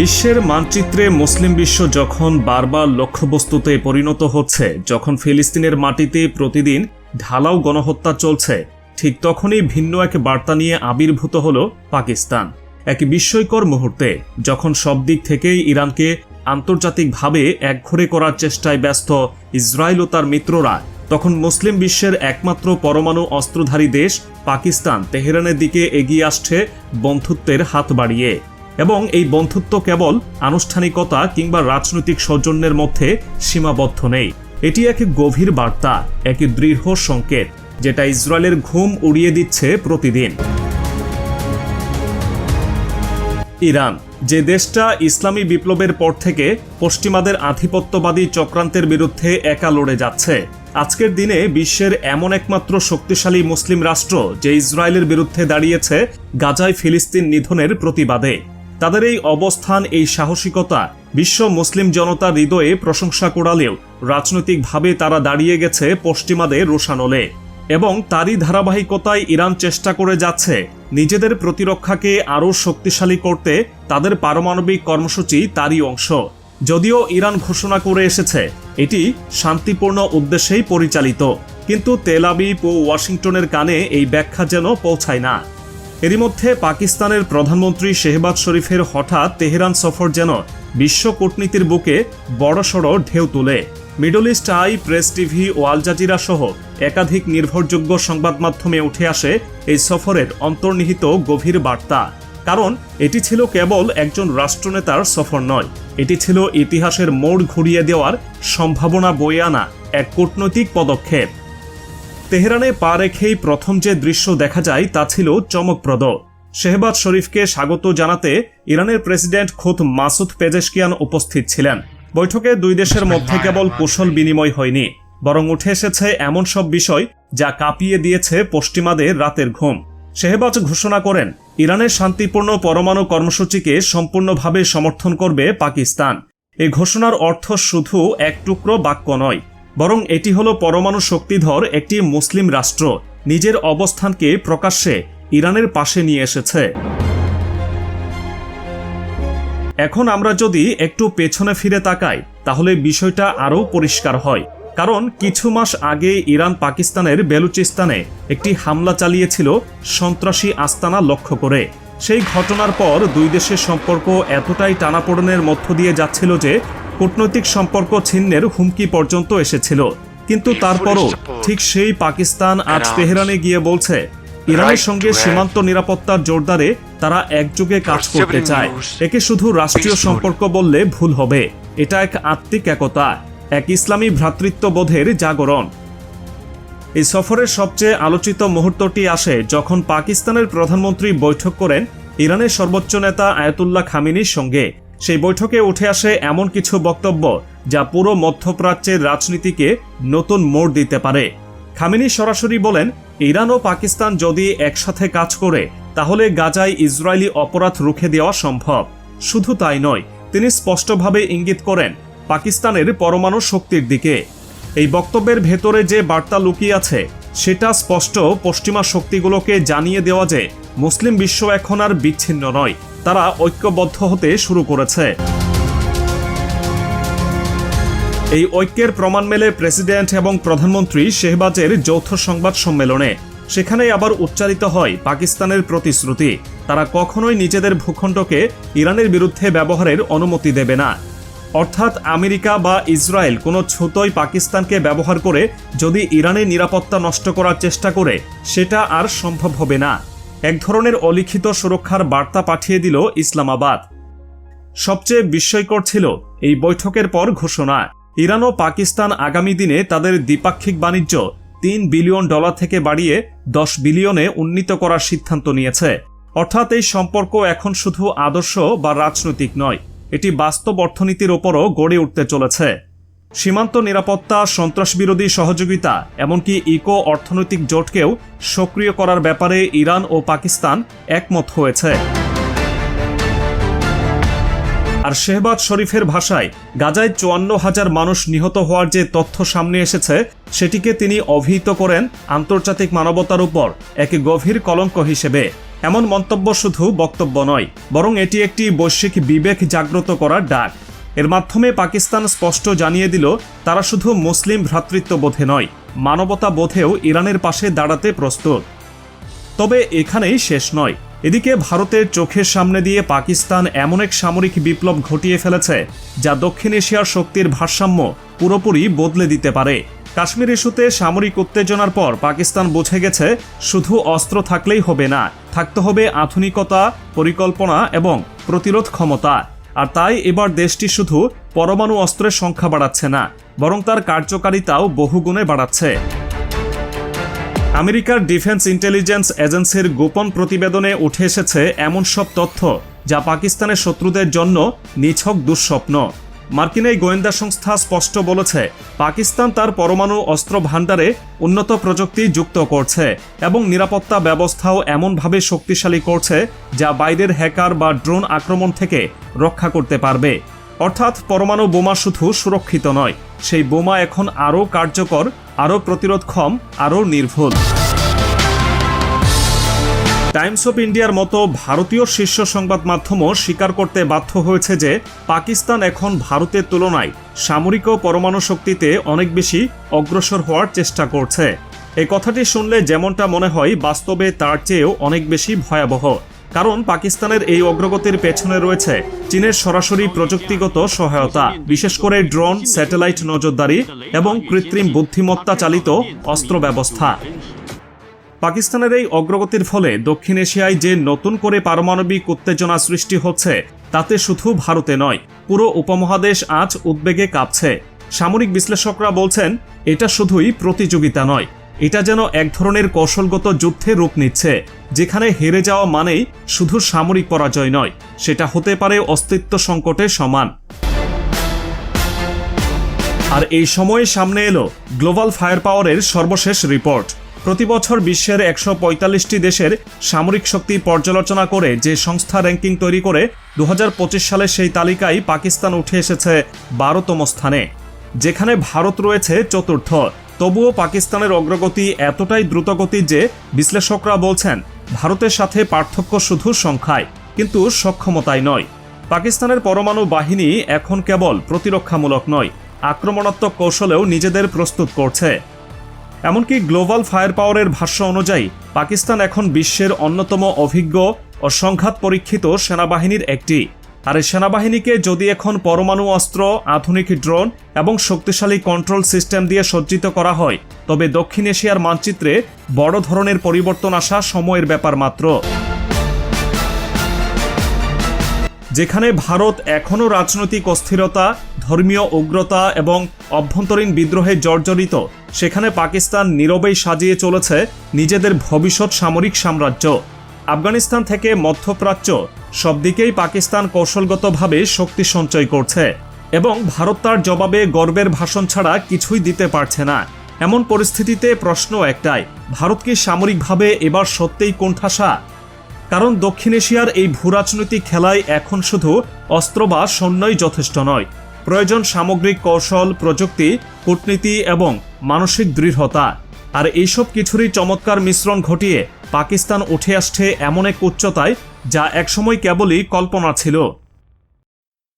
বিশ্বের মানচিত্রে মুসলিম বিশ্ব যখন বারবার লক্ষ্যবস্তুতে পরিণত হচ্ছে, যখন ফিলিস্তিনের মাটিতে প্রতিদিন ঢালাও গণহত্যা চলছে, ঠিক তখনই ভিন্ন এক বার্তা নিয়ে আবির্ভূত হল পাকিস্তান। এক বিস্ময়কর মুহূর্তে, যখন সব দিক থেকেই ইরানকে আন্তর্জাতিকভাবে একঘরে করার চেষ্টায় ব্যস্ত ইসরায়েল ও তার মিত্ররা, তখন মুসলিম বিশ্বের একমাত্র পরমাণু অস্ত্রধারী দেশ পাকিস্তান তেহরানের দিকে এগিয়ে আসছে বন্ধুত্বের হাত বাড়িয়ে। এবং এই বন্ধুত্ব কেবল আনুষ্ঠানিকতা কিংবা রাজনৈতিক সৌজন্যের মধ্যে সীমাবদ্ধ নেই। এটি এক গভীর বার্তা, এক দৃঢ় সংকেত, যেটা ইসরায়েলের ঘুম উড়িয়ে দিচ্ছে প্রতিদিন। ইরান, যে দেশটা ইসলামী বিপ্লবের পর থেকে পশ্চিমাদের আধিপত্যবাদী চক্রান্তের বিরুদ্ধে একা লড়ে যাচ্ছে, আজকের দিনে বিশ্বের এমন একমাত্র শক্তিশালী মুসলিম রাষ্ট্র যে ইসরায়েলের বিরুদ্ধে দাঁড়িয়েছে গাজায় ফিলিস্তিন নিধনের প্রতিবাদে। তাদের এই অবস্থান, এই সাহসিকতা বিশ্ব মুসলিম জনতার হৃদয়ে প্রশংসা কোড়ালেও রাজনৈতিকভাবে তারা দাঁড়িয়ে গেছে পশ্চিমাদের রোশানলে এবং তারই ধারাবাহিকতায় ইরান চেষ্টা করে যাচ্ছে নিজেদের প্রতিরক্ষাকে আরও শক্তিশালী করতে তাদের পারমাণবিক কর্মসূচি তারই অংশ। যদিও ইরান ঘোষণা করে এসেছে, এটি শান্তিপূর্ণ উদ্দেশ্যেই পরিচালিত, কিন্তু তেলাবিব ও ওয়াশিংটনের কানে এই ব্যাখ্যা যেন পৌঁছায় না। এরই মধ্যে পাকিস্তানের প্রধানমন্ত্রী শেহবাজ শরীফের হঠাৎ তেহরান সফর যেন বিশ্ব কূটনীতির বুকে বড়সড় ঢেউ তুলে। Middle East Eye, Press TV ও আল জাজিরা সহ একাধিক নির্ভরযোগ্য সংবাদ মাধ্যমে উঠে আসে এই সফরের অন্তর্নিহিত গভীর বার্তা। কারণ এটি ছিল কেবল একজন রাষ্ট্রনেতার সফর নয়, এটি ছিল ইতিহাসের মোড় ঘুরিয়ে দেওয়ার সম্ভাবনা বয়ে আনা এক কূটনৈতিক পদক্ষেপ। তেহরানে পা রেখেই প্রথম যে দৃশ্য দেখা যায় তা ছিল চমকপ্রদ। শেহবাজ শরীফকে স্বাগত জানাতে ইরানের প্রেসিডেন্ট খোদ মাসুদ পেজেশকিয়ান উপস্থিত ছিলেন। বৈঠকে দুই দেশের মধ্যে কেবল কুশল বিনিময় হয়নি, বরং উঠে এসেছে এমন সব বিষয় যা কাঁপিয়ে দিয়েছে পশ্চিমাদের রাতের ঘুম। শেহবাজ ঘোষণা করেন, ইরানের শান্তিপূর্ণ পরমাণু কর্মসূচিকে সম্পূর্ণভাবে সমর্থন করবে পাকিস্তান। এ ঘোষণার অর্থ শুধু এক টুকরো বাক্য নয় বরং এটি হলো পরমাণু শক্তিধর একটি মুসলিম রাষ্ট্র। নিজের অবস্থানকে প্রকাশ্যে ইরানের পাশে নিয়ে এসেছে। এখন আমরা যদি একটু পেছনে ফিরে তাকাই, তাহলে বিষয়টা আরও পরিষ্কার হয়। কারণ কিছু মাস আগে ইরান পাকিস্তানের বেলুচিস্তানে একটি হামলা চালিয়েছিল সন্ত্রাসী আস্তানা লক্ষ্য করে। সেই ঘটনার পর দুই দেশের সম্পর্ক এতটাই টানাপোড়েনের মধ্য দিয়ে যাচ্ছিল যে কূটনৈতিক সম্পর্ক ছিন্নের হুমকি পর্যন্ত এসেছিল। কিন্তু তারপরও ঠিক সেই পাকিস্তান আজ তেহরানে গিয়ে বলছে ইরানের সঙ্গে সীমান্ত নিরাপত্তার জোরদারে তারা একযোগে কাজ করতে চায়। একে শুধু রাষ্ট্রীয় সম্পর্ক বললে ভুল হবে। এটা এক আত্মিক একতা এক ইসলামী ভ্রাতৃত্ববোধের জাগরণ। এই সফরের সবচেয়ে আলোচিত মুহূর্তটি আসে যখন পাকিস্তানের প্রধানমন্ত্রী বৈঠক করেন ইরানের সর্বোচ্চ নেতা আয়াতুল্লাহ খামিনির সঙ্গে। সেই বৈঠকে উঠে আসে এমন কিছু বক্তব্য যা পুরো মধ্যপ্রাচ্যের রাজনীতিকে নতুন মোড় দিতে পারে। খামিনি সরাসরি বলেন, ইরান ও পাকিস্তান যদি একসাথে কাজ করে, তাহলে গাজায় ইসরায়েলি অপরাধ রুখে দেওয়া সম্ভব। শুধু তাই নয়, তিনি স্পষ্টভাবে ইঙ্গিত করেন, পাকিস্তানের পরমাণু শক্তির দিকে। এই বক্তব্যের ভেতরে যে বার্তা লুকিয়ে আছে, সেটা স্পষ্ট পশ্চিমা শক্তিগুলোকে জানিয়ে দেওয়া যে, মুসলিম বিশ্ব এখন আর বিচ্ছিন্ন নয়। তারা ঐক্যবদ্ধ হতে শুরু করেছে। এই ঐক্যের প্রমাণ মেলে প্রেসিডেন্ট এবং প্রধানমন্ত্রী শেহবাজের যৌথ সংবাদ সম্মেলনে। সেখানেই আবার উচ্চারিত হয় পাকিস্তানের প্রতিশ্রুতি। তারা কখনোই নিজেদের ভূখণ্ডকে ইরানের বিরুদ্ধে ব্যবহারের অনুমতি দেবে না। অর্থাৎ আমেরিকা বা ইসরায়েল কোনো ছুতোই পাকিস্তানকে ব্যবহার করে যদি ইরানের নিরাপত্তা নষ্ট করার চেষ্টা করে, সেটা আর সম্ভব হবে না। এক ধরনের অলিখিত সুরক্ষার বার্তা পাঠিয়ে দিল ইসলামাবাদ। সবচেয়ে বিস্ময়কর ছিল এই বৈঠকের পর ঘোষণা। ইরান ও পাকিস্তান আগামী দিনে তাদের দ্বিপাক্ষিক বাণিজ্য তিন বিলিয়ন ডলার থেকে বাড়িয়ে দশ বিলিয়নে উন্নীত করার সিদ্ধান্ত নিয়েছে। অর্থাৎ এই সম্পর্ক এখন শুধু আদর্শ বা রাজনৈতিক নয়, এটি বাস্তব অর্থনীতির ওপরও গড়ে উঠতে চলেছে। সীমান্ত নিরাপত্তা, সন্ত্রাসবিরোধী সহযোগিতা, এমনকি ইকো অর্থনৈতিক জোটকেও সক্রিয় করার ব্যাপারে ইরান ও পাকিস্তান একমত হয়েছে। আর শেহবাজ শরীফের ভাষায়, গাজায় চুয়ান্ন হাজার মানুষ নিহত হওয়ার যে তথ্য সামনে এসেছে, সেটিকে তিনি অভিহিত করেন আন্তর্জাতিক মানবতার উপর এক গভীর কলঙ্ক হিসেবে। এমন মন্তব্য শুধু বক্তব্য নয়, বরং এটি একটি বৈশ্বিক বিবেক জাগ্রত করার ডাক। এর মাধ্যমে পাকিস্তান স্পষ্ট জানিয়ে দিল, তারা শুধু মুসলিম ভ্রাতৃত্ববোধে নয়, মানবতা বোধেও ইরানের পাশে দাঁড়াতে প্রস্তুত। তবে এখানেই শেষ নয়। এদিকে ভারতের চোখের সামনে দিয়ে পাকিস্তান এমন এক সামরিক বিপ্লব ঘটিয়ে ফেলেছে, যা দক্ষিণ এশিয়ার শক্তির ভারসাম্য পুরোপুরি বদলে দিতে পারে। কাশ্মীর ইস্যুতে সামরিক উত্তেজনার পর পাকিস্তান বুঝে গেছে, শুধু অস্ত্র থাকলেই হবে না, থাকতে হবে আধুনিকতা, পরিকল্পনা এবং প্রতিরোধ ক্ষমতা। আর তাই এবার দেশটি শুধু পরমাণু অস্ত্রের সংখ্যা বাড়াচ্ছে না, বরং তার কার্যকারিতাও বহুগুণে বাড়াচ্ছে। আমেরিকার ডিফেন্স ইন্টেলিজেন্স এজেন্সির গোপন প্রতিবেদনে উঠে এসেছে এমন সব তথ্য যা পাকিস্তানের শত্রুদের জন্য নিছক দুঃস্বপ্ন। মার্কিন এই গোয়েন্দা সংস্থা স্পষ্ট বলেছে, পাকিস্তান তার পরমাণু অস্ত্র ভাণ্ডারে উন্নত প্রযুক্তি যুক্ত করছে এবং নিরাপত্তা ব্যবস্থাও এমনভাবে শক্তিশালী করছে যা বাইরের হ্যাকার বা ড্রোন আক্রমণ থেকে রক্ষা করতে পারবে। অর্থাৎ পরমাণু বোমা শুধু সুরক্ষিত নয়, সেই বোমা এখন আরও কার্যকর, আরও প্রতিরোধক্ষম, আরও নির্ভুল। টাইমস অফ ইন্ডিয়ার মতো ভারতীয় শীর্ষ সংবাদ মাধ্যমও স্বীকার করতে বাধ্য হয়েছে যে পাকিস্তান এখন ভারতের তুলনায় সামরিক ও পরমাণু শক্তিতে অনেক বেশি অগ্রসর হওয়ার চেষ্টা করছে। এই কথাটি শুনলে যেমনটা মনে হয়, বাস্তবে তার চেয়েও অনেক বেশি ভয়াবহ। কারণ পাকিস্তানের এই অগ্রগতির পেছনে রয়েছে চীনের সরাসরি প্রযুক্তিগত সহায়তা, বিশেষ করে ড্রোন, স্যাটেলাইট নজরদারি এবং কৃত্রিম বুদ্ধিমত্তা চালিত অস্ত্র ব্যবস্থা পাকিস্তানের এই অগ্রগতির ফলে দক্ষিণ এশিয়ায় যে নতুন করে পারমাণবিক উত্তেজনা সৃষ্টি হচ্ছে, তাতে শুধু ভারতে নয়, পুরো উপমহাদেশ আজ উদ্বেগে কাঁপছে। সামরিক বিশ্লেষকরা বলছেন, এটা শুধুই প্রতিযোগিতা নয়, এটা যেন এক ধরনের কৌশলগত যুদ্ধে রূপ নিচ্ছে, যেখানে হেরে যাওয়া মানেই শুধু সামরিক পরাজয় নয়, সেটা হতে পারে অস্তিত্ব সংকটের সমান। আর এই সময়ে সামনে এলো গ্লোবাল ফায়ার পাওয়ারের সর্বশেষ রিপোর্ট। প্রতি বছর বিশ্বের একশো পঁয়তাল্লিশটি দেশের সামরিক শক্তি পর্যালোচনা করে যে সংস্থা র্যাঙ্কিং তৈরি করে দু হাজার পঁচিশ সালে সেই তালিকায় পাকিস্তান উঠে এসেছে বারোতম স্থানে, যেখানে ভারত রয়েছে চতুর্থ। তবুও পাকিস্তানের অগ্রগতি এতটাই দ্রুতগতি যে বিশ্লেষকরা বলছেন, ভারতের সাথে পার্থক্য শুধু সংখ্যায়, কিন্তু সক্ষমতায় নয়। পাকিস্তানের পরমাণু বাহিনী এখন কেবল প্রতিরক্ষামূলক নয়, আক্রমণাত্মক কৌশলেও নিজেদের প্রস্তুত করছে। এমনকি গ্লোবাল ফায়ার পাওয়ারের ভাষ্য অনুযায়ী, পাকিস্তান এখন বিশ্বের অন্যতম অভিজ্ঞ ও সংঘাত পরীক্ষিত সেনাবাহিনীর একটি। আর এই সেনাবাহিনীকে যদি এখন পরমাণু অস্ত্র, আধুনিক ড্রোন এবং শক্তিশালী কন্ট্রোল সিস্টেম দিয়ে সজ্জিত করা হয়, তবে দক্ষিণ এশিয়ার মানচিত্রে বড় ধরনের পরিবর্তন আসা সময়ের ব্যাপার মাত্র। যেখানে ভারত এখনও রাজনৈতিক অস্থিরতা ধর্মীয় উগ্রতা এবং অভ্যন্তরীণ বিদ্রোহে জর্জরিত, সেখানে পাকিস্তান নীরবেই সাজিয়ে চলেছে নিজেদের ভবিষ্যৎ সামরিক সাম্রাজ্য। আফগানিস্তান থেকে মধ্যপ্রাচ্য, সব দিকেই পাকিস্তান কৌশলগতভাবে শক্তি সঞ্চয় করছে এবং ভারত তার জবাবে গর্বের ভাষণ ছাড়া কিছুই দিতে পারছে না। এমন পরিস্থিতিতে প্রশ্ন একটাই, ভারত কি সামরিকভাবে এবার সত্যিই কোণঠাসা? কারণ দক্ষিণ এশিয়ার এই ভূরাজনৈতিক খেলায় এখন শুধু অস্ত্র বা সৈন্যই যথেষ্ট নয় প্রয়োজন সামগ্রিক কৌশল, প্রযুক্তি, কূটনীতি এবং মানসিক দৃঢ়তা। আর এইসব কিছুরই চমৎকার মিশ্রণ ঘটিয়ে পাকিস্তান উঠে আসছে এমন এক উচ্চতায় যা একসময় কেবলই কল্পনা ছিল।